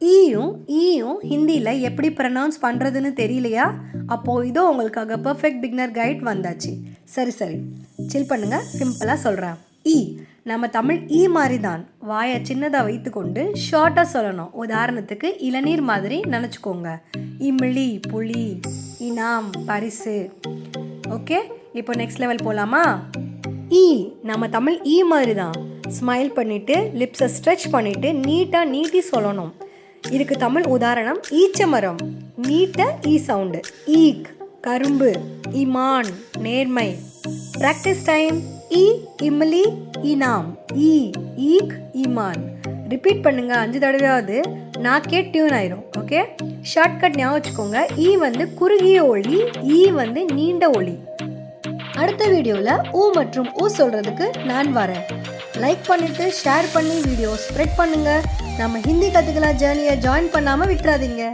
ஈயும் ஈயும் ஹிந்தியில் எப்படி ப்ரனவுன்ஸ் பண்ணுறதுன்னு தெரியலையா? அப்போது இதோ உங்களுக்காக பர்ஃபெக்ட் பிக்னர் கைட் வந்தாச்சு. சரி சரி. சில் பண்ணுங்கள் சிம்பிளாக சொல்கிறேன் ஈ நம்ம தமிழ் ஈ மாதிரி தான் வாயை சின்னதாக வைத்துக்கொண்டு ஷார்ட்டாக சொல்லணும். உதாரணத்துக்கு இளநீர் மாதிரி நினச்சிக்கோங்க. இமிழி புளி இனாம் பரிசு. ஓகே? இப்போ நெக்ஸ்ட் லெவல் போகலாமா ஈ நம்ம தமிழ் ஈ மாதிரி தான் ஸ்மைல் பண்ணிவிட்டு லிப்ஸை ஸ்ட்ரெச் பண்ணிவிட்டு நீட்டாக நீட்டி சொல்லணும். இதுக்கு தமிழ் உதாரணம் ஈச்சமரம். நீட்ட ஈ சவுண்டு. ஈக் கரும்பு. இமான் நேர்மை. ப்ராக்டிஸ் டைம் இ இம்லி இனாம். ஈ ஈக் இமான். ரிப்பீட் பண்ணுங்க. அஞ்சு தடவையாவது. நாக்கே டியூன் ஆயிரும். ஓகே ஷார்ட்கட் ஞாபகம் வச்சுக்கோங்க. ஈ வந்து குறுகிய ஒளி ஈ வந்து நீண்ட ஒளி. அடுத்த வீடியோவில் ஊ மற்றும் ஊ சொல்கிறதுக்கு நான் வரேன். லைக் பண்ணிட்டு ஷேர் பண்ணி வீடியோ ஸ்ப்ரெட் பண்ணுங்கள் நம்ம ஹிந்தி கற்றுக்கலாம் ஜேர்னியை ஜாயின் பண்ணாமல் விட்டுறாதீங்க.